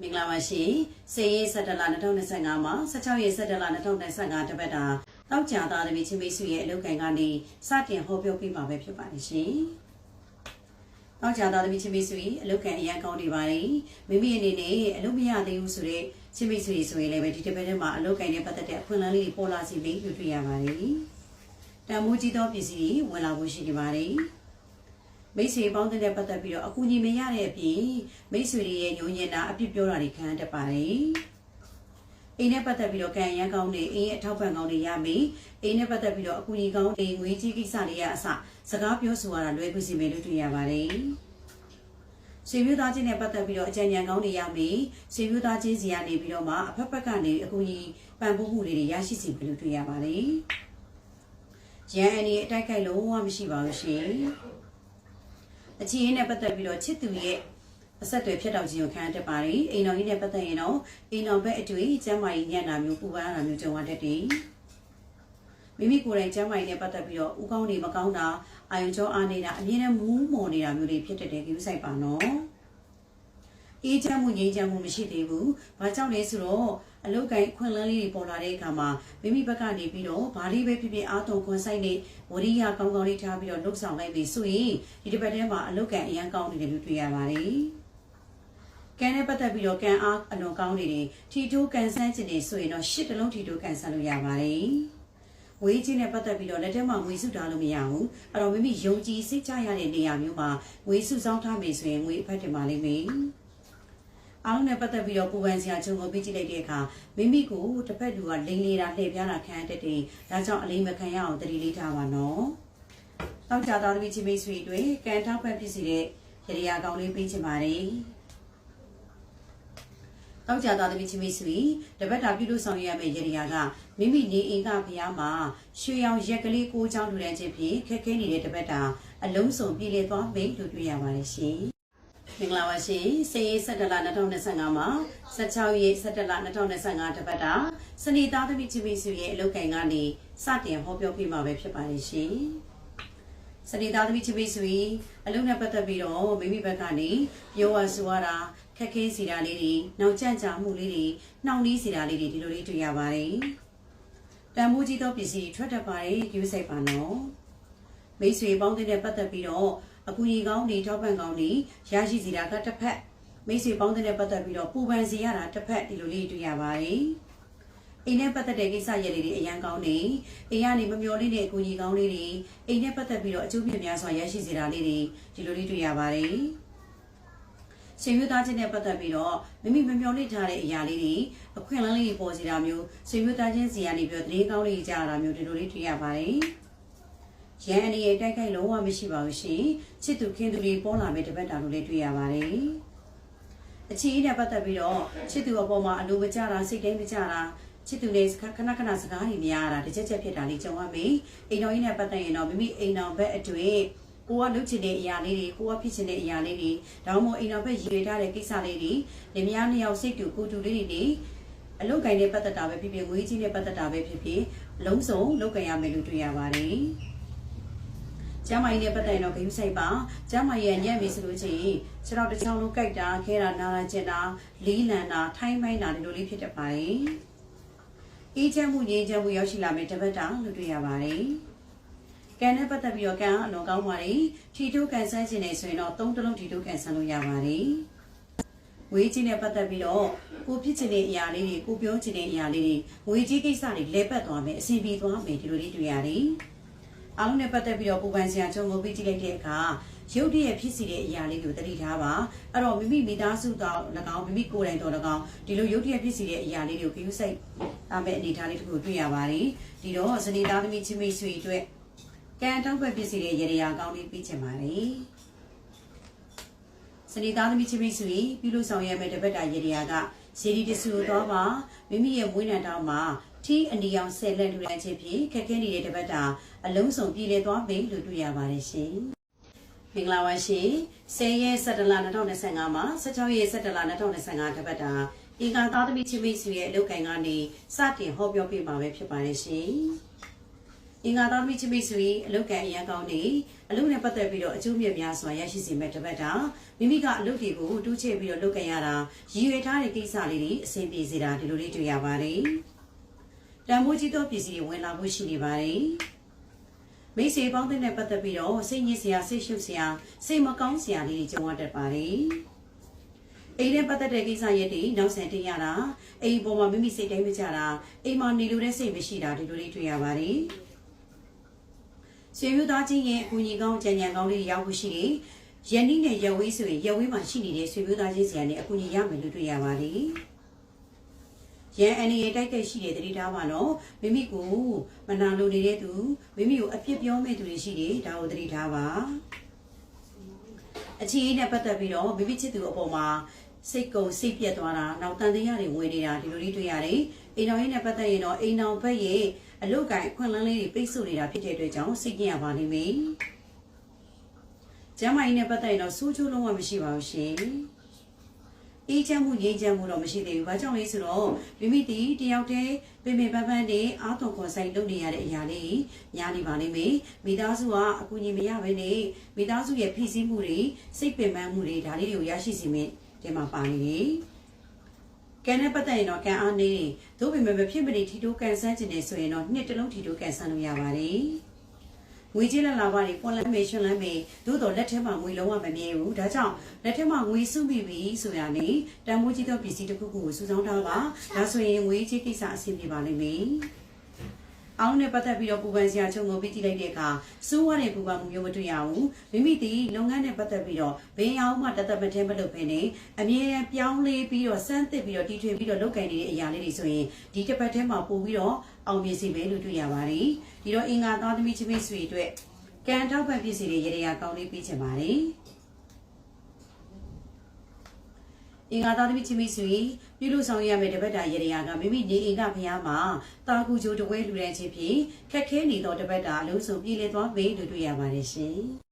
မင်္ဂလာပါရှင်စေရေးဆက်တလ2025မှာ16ရက်ဆက်တလ2025တပတ်တာတောက်ကြသားသမီးချင်းမိတ်ဆွေရဲ့အလုပ်ကိုင်ကနေစတင်ဟောပြောပြပါပဲဖြစ်ပါတယ်ရှင်တောက်ကြသားသမီးချင်းမိတ်ဆွေအလုပ်ကိုင်အရန်ကောင်းနေပါတယ်မိမိအနေနဲ့အလုပ်မရသေးဘူးဆိုတော့ချင်းမိတ်ဆွေဆိုရင်လည်းဒီတစ်ပတ်ထဲမှာအလုပ်ကိုင်နဲ့ပတ်သက်တဲ့အခွင့်အလမ်းလေးတွေပေါ်လာစီပြီးတွေ့ရပါတယ်တန်မိုးကြီးသောပစ္စည်းတွေဝင်လာဖို့ရှိနေပါတယ် မိတ်ဆွေပေါင်းတဲ့ပတ်သက်ပြီးတော့အကူအညီမရတဲ့အပြင်မိတ်ဆွေတွေရဲ့ညွှန်ညင်တာအပြစ်ပြောတာတွေခံရတတ်ပါတယ်။အိမ်နဲ့ပတ်သက်ပြီးတော့ကံရမ်းကောင်းတွေအိမ်ရဲ့အထောက်ပံ့ကောင်းတွေရမယ်။အိမ်နဲ့ပတ်သက်ပြီးတော့အကူအညီကောင်းတွေငွေကြီးကိစ္စတွေရအစစကားပြောဆိုရတာလွယ်ကူစီမယ်လို့တွေ့ရပါတယ်။ဆွေမျိုးသားချင်းနဲ့ပတ်သက်ပြီးတော့အကြံဉာဏ်ကောင်းတွေရမယ်။ဆွေမျိုးသားချင်းစီကနေပြီးတော့မှအဖက်ဖက်ကနေအကူအညီပံ့ပိုးမှုတွေရရှိစီမယ်လို့တွေ့ရပါတယ်။ရန်အနေအတိုက်ခိုက်လုံးဝမရှိပါဘူးရှင်။ အချီရင်းနဲ့ပတ်သက်ပြီးတော့ချစ်သူရဲ့အဆက်အသွယ်ဖြတ်တောက်ခြင်းကိုခံရတတ်ပါတယ်အိမ်တော်ကြီးနဲ့ပတ်သက်ရင်တော့အိမ်တော်ဘက်အတွေ့ကျမ်းမာရေးညံ့တာမျိုးပူပန်းတာမျိုးကြုံရတတ်တယ်မိမိကိုယ်တိုင်ကျမ်းမာရေးနဲ့ပတ်သက်ပြီးတော့ဥကောင်းတွေမကောင်းတာအာယုံကြောအားနေတာအမြဲတမ်းမူးမော်နေတာမျိုးတွေဖြစ်တတ်တယ်ကိစ္စဆိုင်ပါနော်အေးချမ်းမှုငြိမ်းချမ်းမှုမရှိသေးဘူး။ဘာကြောင့်လဲဆိုတော့ အလုတ်ကိုင်းခွင့်လန်းလေးတွေပေါ်လာတဲ့အခါမှာမိမိဘက်ကနေပြီးတော့ဘာလေးပဲဖြစ်ဖြစ်အားသွန်ခွန်ဆိုင်နေဝရိယကောင်းကောင်းလေးထားပြီးတော့လှုပ်ဆောင်လိုက်ပြီဆိုရင်ဒီတစ်ပတ်ထဲမှာအလုတ်ကိုင်းအရန်ကောင်းနေတယ်လို့တွေ့ရပါတယ်။ကံနဲ့ပတ်သက်ပြီးတော့ကံအားအလွန်ကောင်းနေတယ်ထီတိုးကန်ဆန်းခြင်းနေဆိုရင်တော့ရှစ်တလုံးထီတိုးကန်ဆန်းလို့ရပါတယ်။ဝေးချင်းနဲ့ပတ်သက်ပြီးတော့လက်ထဲမှာငွေစုထားလို့မရဘူးအဲ့တော့မိမိယုံကြည်စိတ်ချရတဲ့နေရာမျိုးမှာငွေစုဆောင်ထားမယ်ဆိုရင်ငွေအဖက်တင်ပါလိမ့်မယ် အားလုံးနဲ့ပတ်သက်ပြီးတော့ပူပန်စရာခြုံကိုပြကြည့်လိုက်တဲ့အခါမိမိကိုတစ်ဖက်လူကလိန်နေတာလှည့်ပြားတာခံရတတ်တယ်ဒါကြောင့်အလိမ်မခံရအောင်တတိလေးထားပါနော်တောက်ကြသားသမီးချင်းမိတ်ဆွေတွေကံထောက်ဖက်ဖြစ်စီတဲ့ရရကောင်းလေးပေးချင်ပါတယ်တောက်ကြသားသမီးချင်းမိတ်ဆွေတပတ်တာပြုလို့ဆောင်ရွက်ရမယ့်ရရကမိမိနေအိမ်ကဖျားမှာရွှေရောင်ရက်ကလေးကိုချောင်းလူတန်းချင်းဖြင့်ခက်ခဲနေတဲ့တပတ်တာအလုံးစုံပြည်လည်သွားမယ်လို့တွေ့ရပါတယ်ရှင် မင်္ဂလာပါရှင်စေရေး17လ2025မှာ16ရက်17လ2025တပတ်တာစနေသားသမီးချင်းမိတ်ဆွေရဲ့အလုပ်ကိုင်ကနေစတင်ဟောပြောပြမှာပဲဖြစ်ပါတယ်ရှင်စနေသားသမီးချင်းမိတ်ဆွေအလုပ်နဲ့ပတ်သက်ပြီးတော့မိမိဘက်ကနေပြောဝဆိုရတာခက်ခဲစီတာလေးတွေနောက်ကျန့်ကြမှုလေးတွေနှောင့်နှီးစီတာလေးတွေဒီလိုလေးတွေ့ရပါတယ်တန်ဖိုးကြီးသောပစ္စည်းတွေထွက်တတ်ပါတယ်ကြိုးစိုက်ပါနော်မိတ်ဆွေပေါင်းတဲ့ပတ်သက်ပြီးတော့ အကူကြီးကောင်းတွေထောက်ပံ့ကောင်းတွေရရှိစီတာကတစ်ဖက်မိတ်ဆွေပေါင်းတဲ့ပတ်သက်ပြီးတော့ပူပန်စီရတာတစ်ဖက်ဒီလိုလေးတွေ့ရပါတယ်အိမ်နဲ့ပတ်သက်တဲ့ကိစ္စရပ်လေးတွေအရန်ကောင်းနေအိမ်ကနေမမျော်လင့်တဲ့အကူကြီးကောင်းလေးတွေအိမ်နဲ့ပတ်သက်ပြီးတော့အကျိုးပြများစွာရရှိစေတာလေးတွေဒီလိုလေးတွေ့ရပါတယ်ရှင်မျိုးသားချင်းနဲ့ပတ်သက်ပြီးတော့မိမိမမျော်လင့်ထားတဲ့အရာလေးတွေအခွင့်အလမ်းလေးတွေပေါ်စီတာမျိုးရှင်မျိုးသားချင်းစီကနေပြီးတော့တရေကောင်းလေးကြားရတာမျိုးဒီလိုလေးတွေ့ရပါတယ် ရန်အနေရဲ့တိုက်ခိုက်လုံးဝမရှိပါဘူးရှင်ချစ်သူခင်သူတွေပေါ်လာမဲ့တပတ်တာလို့လည်းတွေ့ရပါတယ်အချီးနဲ့ပတ်သက်ပြီးတော့ချစ်သူအပေါ်မှာအလိုမကျတာစိတ်တိုင်းမကျတာချစ်သူလေးခဏခဏစကားတွေများတာတစ်ချက်ချက်ဖြစ်တာလေးကြုံရပြီအိမ်တော်ကြီးနဲ့ပတ်သက်ရင်တော့မိမိအိမ်တော်ဘက်အတွေ့ကိုကလုပ်ချင်တဲ့အရာလေးတွေကိုကဖြစ်ချင်တဲ့အရာလေးတွေဒါမှမဟုတ်အိမ်တော်ဘက်ရည်ရထားတဲ့ကိစ္စလေးတွေလင်မယားနှစ်ယောက်စိတ်တူကိုတူလေးတွေအလုတ်ကင်နဲ့ပတ်သက်တာပဲဖြစ်ဖြစ်ငွေကြီးနဲ့ပတ်သက်တာပဲဖြစ်ဖြစ်လုံးစုံလုတ်ကင်ရမယ်လို့တွေ့ရပါတယ် ကျမ်းမာရေးနဲ့ပတ်သက်ရင်တော့ဂိမ်းဆိုင်ပါကျမ်းမာရေးညံ့ပြီဆိုလို့ချင်းခြေထောက်တစ်ချောင်းလုံးကြိုက်တာခဲတာနာတာကျင်တာလီးလန်တာထိုင်းမိုင်းတာဒီလိုလေးဖြစ်တတ်ပါတယ်အေးချမ်းမှုငြိမ်းချမ်းမှုရောက်ရှိလာမယ်တပတ်တာလို့တွေ့ရပါတယ်ကံနဲ့ပတ်သက်ပြီးတော့ကံအလွန်ကောင်းပါတယ်ထီတိုးကန်ဆန်းခြင်းနေဆိုရင်တော့သုံးတလုံးထီတိုးကန်ဆန်းလို့ရပါတယ်ဝေးကြီးနဲ့ပတ်သက်ပြီးတော့ကိုဖြစ်ချင်တဲ့အရာလေးတွေကိုပြောချင်တဲ့အရာလေးတွေဝေးကြီးကိစ္စတွေလဲပတ်သွားမယ်အဆင်ပြေသွားမယ်ဒီလိုလေးတွေ့ရတယ် အားလုံးနဲ့ပတ်သက်ပြီးတော့ပူပန်စရာချုံကိုပြကြည့်လိုက်တဲ့အခါရုပ်တရက်ဖြစ်စီတဲ့အရာလေးကိုသတိထားပါအဲ့တော့မိမိမိသားစုတော်၎င်းမိမိကိုယ်တိုင်တော်၎င်းဒီလိုရုပ်တရက်ဖြစ်စီတဲ့အရာလေးတွေကိုကြည့်စိတ်အမဲ့အနေထားလေးတစ်ခုတွေ့ရပါတယ်ဒီတော့ဇနီးသားသမီးချင်းမိတ်ဆွေအတွက်ကံတောက်ဘက်ဖြစ်စီတဲ့ရေရာကောင်းလေးပြီးချင်ပါတယ် ဇနီးသားသမီးချင်းမိတ်ဆွေပြုလို့ဆောင်ရမယ့်တပတ်တာရေရာကဇေဒီတဆူတော့ပါမိမိရဲ့မွေးနံတောင်းမှာထီအနီအောင်ဆယ်လက်လူတန်းချင်းဖြစ်ခက်ခဲနေတဲ့တပတ်တာအလုံးစုံပြည်လည်သွားပြီလို့တွေ့ရပါတယ်ရှင်။မင်္ဂလာပါရှင်။10ရက်17လ2025မှာ16ရက်17လ2025တပတ်တာအင်္ဂါသားသမီးချင်းမိတ်ဆွေရဲ့အလုပ်ကိုင်ကနေစတင်ဟောပြောပြမှာပဲဖြစ်ပါတယ်ရှင်။ အင်္ဂါသားမိချမိဆွေအလုတ်ကန်အရန်ကောင်းနေအလုတ်နဲ့ပတ်သက်ပြီးတော့အကျိုးမြတ်များစွာရရှိစေမဲ့တပတ်တာမိမိကအလုတ်တွေကိုတူးချဲ့ပြီးတော့လုတ်ကန်ရတာရည်ရွယ်ထားတဲ့ကိစ္စလေးတွေအဆင်ပြေစေတာဒီလိုလေးတွေ့ရပါတယ်တန်ဖိုးကြီးသောပစ္စည်းတွေဝင်လာဖို့ရှိနေပါတယ်မိတ်ဆွေပေါင်းတဲ့နဲ့ပတ်သက်ပြီးတော့စိတ်ညစ်စရာစိတ်ရှုပ်စရာစိတ်မကောင်းစရာလေးတွေကြုံရတတ်ပါတယ်အိမ်နဲ့ပတ်သက်တဲ့ကိစ္စရက်တွေနောက်ဆက်တင်ရတာအိမ်ပေါ်မှာမိမိစိတ်တိုင်းမကြတာအိမ်မှာနေလို့တဲ့စိတ်မရှိတာဒီလိုလေးတွေ့ရပါတယ် ဆွေမျိုးသားချင်းရဲ့အကူအညီကောင်းကြံကြံကောင်းလေးတွေရောက်ဖို့ရှိတယ်။ယန္တိနဲ့ရဝေးဆိုရင်ရဝေးမှာရှိနေတဲ့ဆွေမျိုးသားချင်းစီကနေအကူအညီရမယ်လို့တွေ့ရပါတယ်။ရန်အနေရတိုက်တိုက်ရှိတဲ့တတိထားပါတော့မိမိကိုမနာလိုနေတဲ့သူမိမိကိုအပြစ်ပြောမဲ့သူတွေရှိတယ်ဒါကိုတတိထားပါ။အခြေအနေနဲ့ပတ်သက်ပြီးတော့မိမိချစ်သူအပေါ်မှာ စိတ်ကုံစိတ်ပြက်သွားတာနောက်တန်တရားတွေဝင်နေတာဒီလိုလေးတွေ့ရတယ်။အိမ်တော်ရေးနဲ့ပတ်သက်ရင်တော့အိမ်တော်ဘက်ရဲ့အလုတ်ကန်ခွင့်လန်းလေးတွေပိတ်ဆို့နေတာဖြစ်တဲ့အတွက်ကြောင့်စိတ်ကြင်ရပါလိမ့်မယ်။ကျမ်းမာရေးနဲ့ပတ်သက်ရင်တော့စိုးချိုးလုံးဝမရှိပါဘူးရှင်။အေးချမ်းမှုငြိမ်းချမ်းမှုတော့မရှိသေးဘူး။ဘာကြောင့်လဲဆိုတော့မိမိတီတယောက်တည်းပင်ပင်ပန်းပန်းနဲ့အာသွန်ခွန်ဆိုင်လုပ်နေရတဲ့အရာလေးညားနေပါလိမ့်မယ်။မိသားစုကအကူအညီမရဘဲနဲ့မိသားစုရဲ့ဖိစီးမှုတွေစိတ်ပင်ပန်းမှုတွေဒါလေးတွေကိုရရှိစီမယ် ဒီမှာပါနေတယ်။ကံနဲ့ပတ်သက်ရင်တော့ကံအားနေသို့ပေမဲ့မဖြစ်မနေထီတိုးကန်ဆန်းခြင်းနေဆိုရင်တော့နှစ်တလုံးထီတိုးကန်ဆန်းလို့ရပါတယ်ငွေကြေးလက်လာပါတွေပွန်လန်းမေရှင်လန်းမေသို့တော်လက်ထဲမှာငွေလုံးဝမမြဲဘူးဒါကြောင့်လက်ထဲမှာငွေစုမိပြီဆိုရနေတန်ဖိုးကြီးသောပစ္စည်းတစ်ခုခုကိုစုဆောင်းထားပါဒါဆိုရင်ငွေကြေးကိစ္စအဆင်ပြေပါလိမ့်မယ် အောင်းနဲ့ပတ်သက်ပြီးတော့ပူပန်စရာချုံကိုပြီးကြည့်လိုက်တဲ့အခါစိုးရတဲ့ပူပန်မှုမျိုးမတွေ့ရဘူးမိမိဒီလုပ်ငန်းနဲ့ပတ်သက်ပြီးတော့ဘယ်အောင်မှတသက်မထင်းမလုပ်ဘဲနဲ့အမြဲတမ်းပြောင်းလဲပြီးတော့စမ်းသစ်ပြီးတော့တီထွင်ပြီးတော့လုပ်ကင်နေတဲ့အရာလေးတွေဆိုရင်ဒီတစ်ပတ်ထဲမှာပို့ပြီးတော့အောင်မြင်စေမယ်လို့တွေ့ရပါတယ်ဒီတော့အင်္ဂါသားသမီးချင်းမိတ်ဆွေအတွက်ကံထောက်ပံ့ဖြစ်စီတွေရေရာကောင်းလေးပြီးချင်ပါတယ် အင်္ဂါသားသမီးချင်းမိတ်ဆွေပြုလို့ဆောင်ရမယ့်တပတ်တာရေရာကမိမိနေအိမ်ကဖျားမှာတာကူဂျိုတဝဲလူတဲ့ချင်းဖြင့်ခက်ခဲနေသောတပတ်တာအလုံးစုံပြည်လည်သွားပြီလို့တွေ့ရပါတယ်ရှင်